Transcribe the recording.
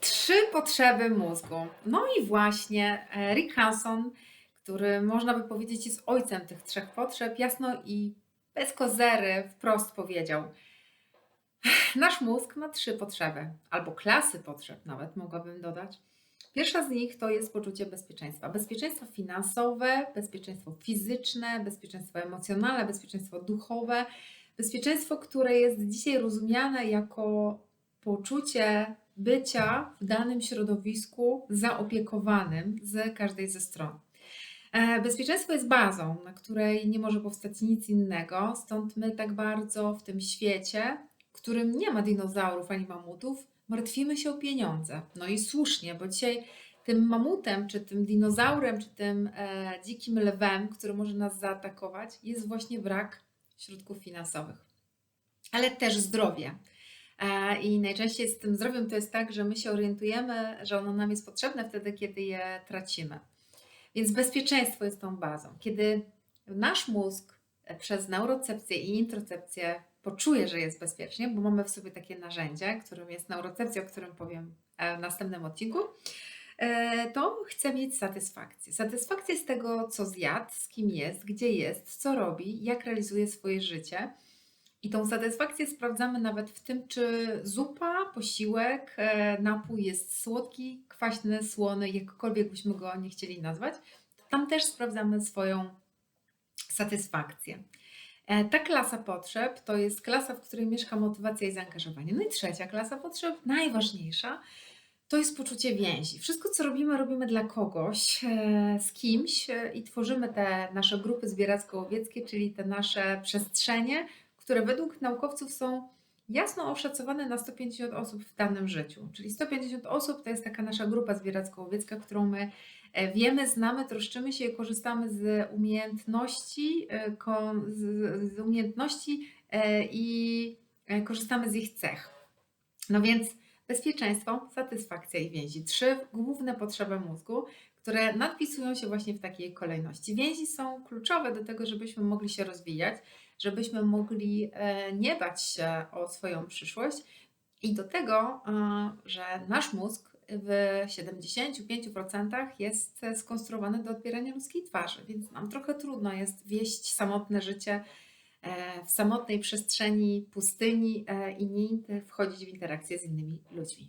Trzy potrzeby mózgu. No i właśnie e, Rick Hanson, który można by powiedzieć jest ojcem tych trzech potrzeb, jasno i bez kozery wprost powiedział: Nasz mózg ma trzy potrzeby, albo klasy potrzeb, nawet mogłabym dodać. Pierwsza z nich to jest poczucie bezpieczeństwa. Bezpieczeństwo finansowe, bezpieczeństwo fizyczne, bezpieczeństwo emocjonalne, bezpieczeństwo duchowe. Bezpieczeństwo, które jest dzisiaj rozumiane jako poczucie bycia w danym środowisku zaopiekowanym z każdej ze stron. E, Bezpieczeństwo jest bazą, na której nie może powstać nic innego, stąd my tak bardzo w tym świecie, w którym nie ma dinozaurów ani mamutów, martwimy się o pieniądze. No i słusznie, bo dzisiaj tym mamutem, czy tym dinozaurem, czy tym e, dzikim lwem, który może nas zaatakować, jest właśnie brak środków finansowych, ale też zdrowie. I najczęściej z tym zdrowiem to jest tak, że my się orientujemy, że ono nam jest potrzebne wtedy, kiedy je tracimy. Więc bezpieczeństwo jest tą bazą. Kiedy nasz mózg e, przez neurocepcję i introcepcję poczuje, że jest bezpiecznie, bo mamy w sobie takie narzędzie, którym jest neurocepcja, o którym powiem e, w następnym odcinku, e, to chce mieć satysfakcję. Satysfakcję z tego, co zjadł, z kim jest, gdzie jest, co robi, jak realizuje swoje życie. I tą satysfakcję sprawdzamy nawet w tym, czy zupa, posiłek, e, napój jest słodki, kwaśny, słony, jakkolwiek byśmy go nie chcieli nazwać. Tam też sprawdzamy swoją satysfakcję. E, Ta klasa potrzeb to jest klasa, w której mieszka motywacja i zaangażowanie. No i trzecia klasa potrzeb, najważniejsza, to jest poczucie więzi. Wszystko, co robimy, robimy dla kogoś, e, z kimś i tworzymy te nasze grupy zbieracko-łowieckie, czyli te nasze przestrzenie, które według naukowców są jasno oszacowane na 150 osób w danym życiu. Czyli 150 osób to jest taka nasza grupa zbieracko-łowiecka, którą my e, wiemy, znamy, troszczymy się i korzystamy z umiejętności, e, z, umiejętności e, i korzystamy z ich cech. No więc bezpieczeństwo, satysfakcja i więzi. Trzy główne potrzeby mózgu, które nadpisują się właśnie w takiej kolejności. Więzi są kluczowe do tego, żebyśmy mogli się rozwijać, żebyśmy mogli e, nie bać się o swoją przyszłość i do tego, e, że nasz mózg w 75% jest e, skonstruowany do odbierania ludzkiej twarzy, więc nam trochę trudno jest wieść samotne życie w samotnej przestrzeni pustyni i nie wchodzić w interakcję z innymi ludźmi.